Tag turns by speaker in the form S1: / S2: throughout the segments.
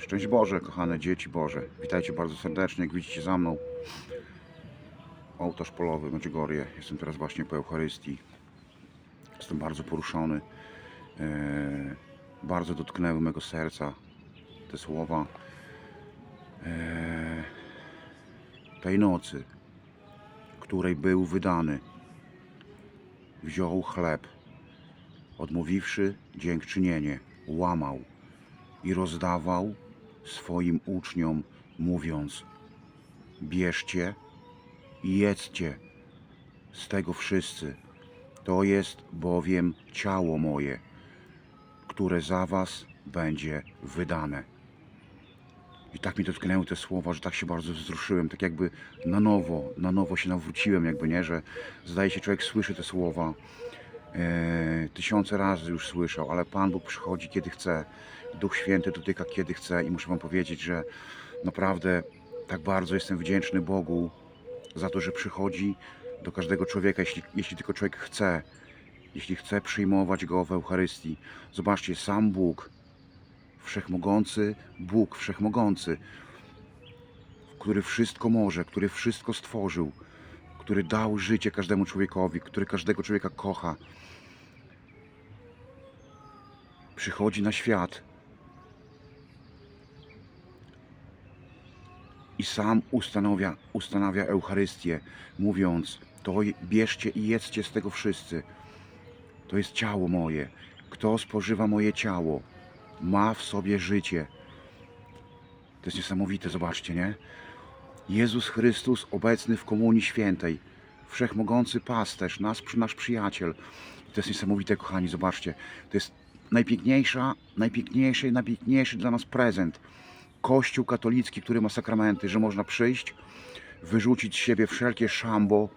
S1: Szczęść Boże, kochane dzieci Boże. Witajcie bardzo serdecznie, jak widzicie za mną. Ołtarz polowy Medjugorje. Jestem teraz właśnie po Eucharystii. Jestem bardzo poruszony. E, bardzo dotknęły mego serca te słowa e, tej nocy, której był wydany. Wziął chleb, odmówiwszy dziękczynienie, łamał i rozdawał swoim uczniom, mówiąc: Bierzcie i jedzcie z tego wszyscy. To jest bowiem ciało moje, które za was będzie wydane. I tak mi dotknęły te słowa, że tak się bardzo wzruszyłem, tak jakby na nowo, na nowo się nawróciłem, jakby nie, że zdaje się człowiek słyszy te słowa. E, tysiące razy już słyszał, ale Pan Bóg przychodzi kiedy chce. Duch Święty dotyka kiedy chce i muszę Wam powiedzieć, że naprawdę tak bardzo jestem wdzięczny Bogu za to, że przychodzi do każdego człowieka, jeśli, jeśli tylko człowiek chce, jeśli chce przyjmować Go w Eucharystii. Zobaczcie, sam Bóg, Wszechmogący Bóg, Wszechmogący, który wszystko może, który wszystko stworzył, który dał życie każdemu człowiekowi, który każdego człowieka kocha, przychodzi na świat i sam ustanawia, ustanawia Eucharystię, mówiąc: To bierzcie i jedzcie z tego wszyscy. To jest ciało moje. Kto spożywa moje ciało, ma w sobie życie. To jest niesamowite, zobaczcie, nie? Jezus Chrystus obecny w Komunii Świętej, wszechmogący pasterz, nasz, nasz przyjaciel. To jest niesamowite, kochani, zobaczcie. To jest najpiękniejsza, najpiękniejszy najpiękniejszy dla nas prezent. Kościół katolicki, który ma sakramenty, że można przyjść, wyrzucić z siebie wszelkie szambo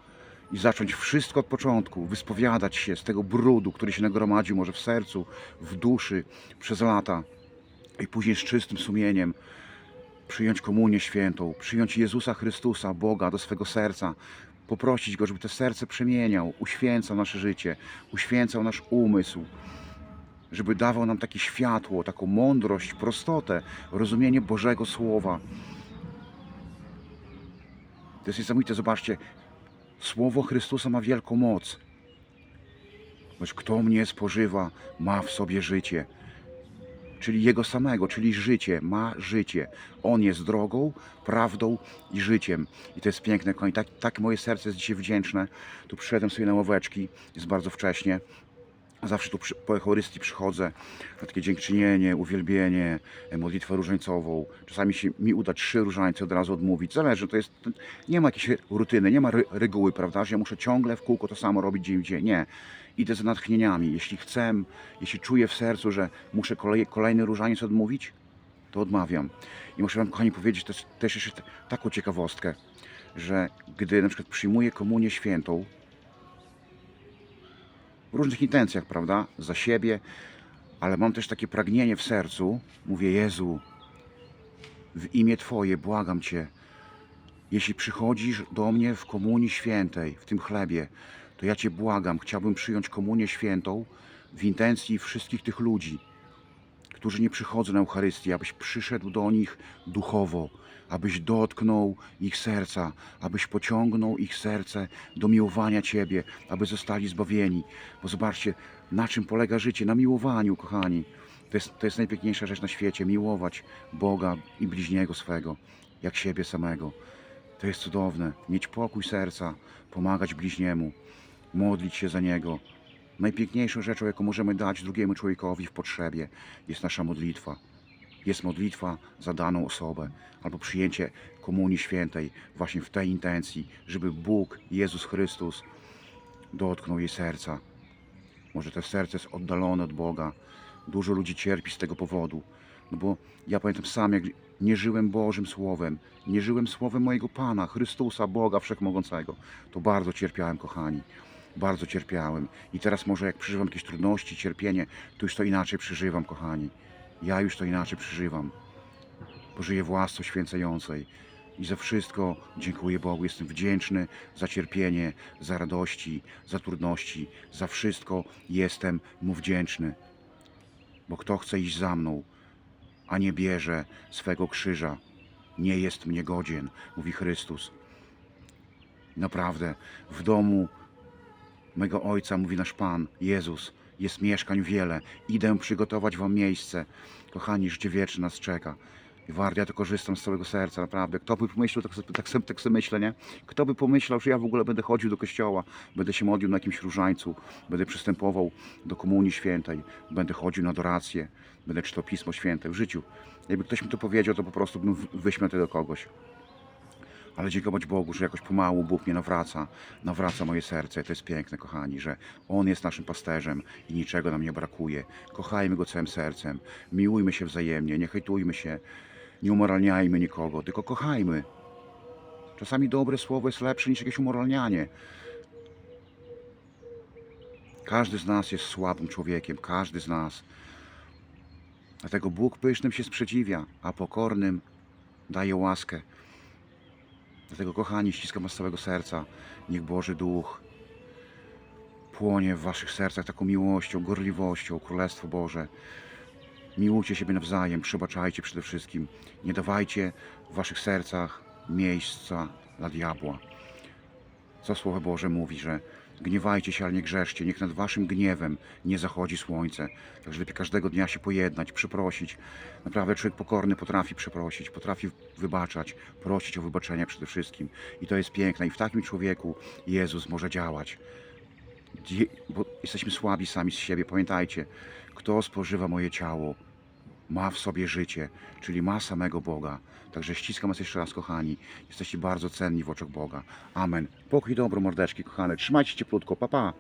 S1: i zacząć wszystko od początku, wyspowiadać się z tego brudu, który się nagromadził może w sercu, w duszy przez lata i później z czystym sumieniem przyjąć komunię świętą, przyjąć Jezusa Chrystusa, Boga do swego serca, poprosić Go, żeby to serce przemieniał, uświęcał nasze życie, uświęcał nasz umysł, żeby dawał nam takie światło, taką mądrość, prostotę, rozumienie Bożego Słowa. To jest niesamowite, zobaczcie, Słowo Chrystusa ma wielką moc. Lecz kto mnie spożywa, ma w sobie życie czyli Jego samego, czyli życie, ma życie. On jest drogą, prawdą i życiem. I to jest piękne, kochani. Tak, tak moje serce jest dzisiaj wdzięczne. Tu przyszedłem sobie na ławeczki, jest bardzo wcześnie. Zawsze tu przy, po Eucharystii przychodzę na takie dziękczynienie, uwielbienie, e, modlitwę różańcową. Czasami się mi uda trzy różańce od razu odmówić. Zależy, to jest, nie ma jakiejś rutyny, nie ma ry, reguły, prawda, że ja muszę ciągle w kółko to samo robić dzień w dzień. Nie. Idę za natchnieniami. Jeśli chcę, jeśli czuję w sercu, że muszę kolej, kolejny różaniec odmówić, to odmawiam. I muszę Wam, kochani, powiedzieć też, też jeszcze taką ciekawostkę, że gdy na przykład przyjmuję komunię świętą, w różnych intencjach, prawda? Za siebie, ale mam też takie pragnienie w sercu. Mówię, Jezu, w imię Twoje błagam Cię, jeśli przychodzisz do mnie w komunii świętej, w tym chlebie, to ja Cię błagam, chciałbym przyjąć komunię świętą w intencji wszystkich tych ludzi, którzy nie przychodzą na Eucharystię, abyś przyszedł do nich duchowo, abyś dotknął ich serca, abyś pociągnął ich serce do miłowania Ciebie, aby zostali zbawieni. Bo zobaczcie, na czym polega życie? Na miłowaniu, kochani. To jest, to jest najpiękniejsza rzecz na świecie, miłować Boga i bliźniego swego, jak siebie samego. To jest cudowne. Mieć pokój serca, pomagać bliźniemu, modlić się za niego. Najpiękniejszą rzeczą, jaką możemy dać drugiemu człowiekowi w potrzebie, jest nasza modlitwa. Jest modlitwa za daną osobę, albo przyjęcie Komunii Świętej właśnie w tej intencji, żeby Bóg, Jezus Chrystus, dotknął jej serca. Może to serce jest oddalone od Boga. Dużo ludzi cierpi z tego powodu. No bo ja pamiętam sam, jak nie żyłem Bożym Słowem, nie żyłem Słowem mojego Pana, Chrystusa, Boga Wszechmogącego. To bardzo cierpiałem, kochani. Bardzo cierpiałem. I teraz może jak przeżywam jakieś trudności, cierpienie, to już to inaczej przeżywam, kochani. Ja już to inaczej przeżywam. Bo żyję w święcającej. I za wszystko dziękuję Bogu. Jestem wdzięczny za cierpienie, za radości, za trudności. Za wszystko jestem Mu wdzięczny. Bo kto chce iść za mną, a nie bierze swego krzyża. Nie jest mnie godzien, mówi Chrystus. Naprawdę, w domu mego Ojca, mówi nasz Pan, Jezus, jest mieszkań wiele. Idę przygotować Wam miejsce. Kochani, życie wieczne nas czeka. I warto, ja to korzystam z całego serca, naprawdę. Kto by pomyślał, tak, tak, sobie, tak sobie myślę, nie? Kto by pomyślał, że ja w ogóle będę chodził do kościoła, będę się modlił na jakimś różańcu, będę przystępował do Komunii Świętej, będę chodził na adorację, będę czytał Pismo Święte w życiu. Jakby ktoś mi to powiedział, to po prostu bym wy- wyśmiał to do kogoś. Ale dziękować Bogu, że jakoś pomału Bóg mnie nawraca, nawraca moje serce. To jest piękne, kochani, że On jest naszym pasterzem i niczego nam nie brakuje. Kochajmy Go całym sercem, miłujmy się wzajemnie, nie hejtujmy się, nie umoralniajmy nikogo, tylko kochajmy. Czasami dobre słowo jest lepsze niż jakieś umoralnianie. Każdy z nas jest słabym człowiekiem, każdy z nas. Dlatego Bóg pysznym się sprzeciwia, a pokornym daje łaskę. Dlatego, kochani, ściskam was z całego serca. Niech Boży Duch płonie w waszych sercach taką miłością, gorliwością, Królestwo Boże. Miłujcie siebie nawzajem, przebaczajcie przede wszystkim. Nie dawajcie w waszych sercach miejsca dla diabła. Co Słowo Boże mówi, że gniewajcie się, ale nie grzeszcie. Niech nad waszym gniewem nie zachodzi słońce. Także lepiej każdego dnia się pojednać, przeprosić. Naprawdę człowiek pokorny potrafi przeprosić, potrafi wybaczać, prosić o wybaczenie przede wszystkim. I to jest piękne. I w takim człowieku Jezus może działać. Bo jesteśmy słabi sami z siebie. Pamiętajcie, kto spożywa moje ciało, ma w sobie życie, czyli ma samego Boga. Także ściskam was jeszcze raz, kochani. Jesteście bardzo cenni w oczach Boga. Amen. Pokój dobro, mordeczki, kochane. Trzymajcie się cieplutko. Pa, pa.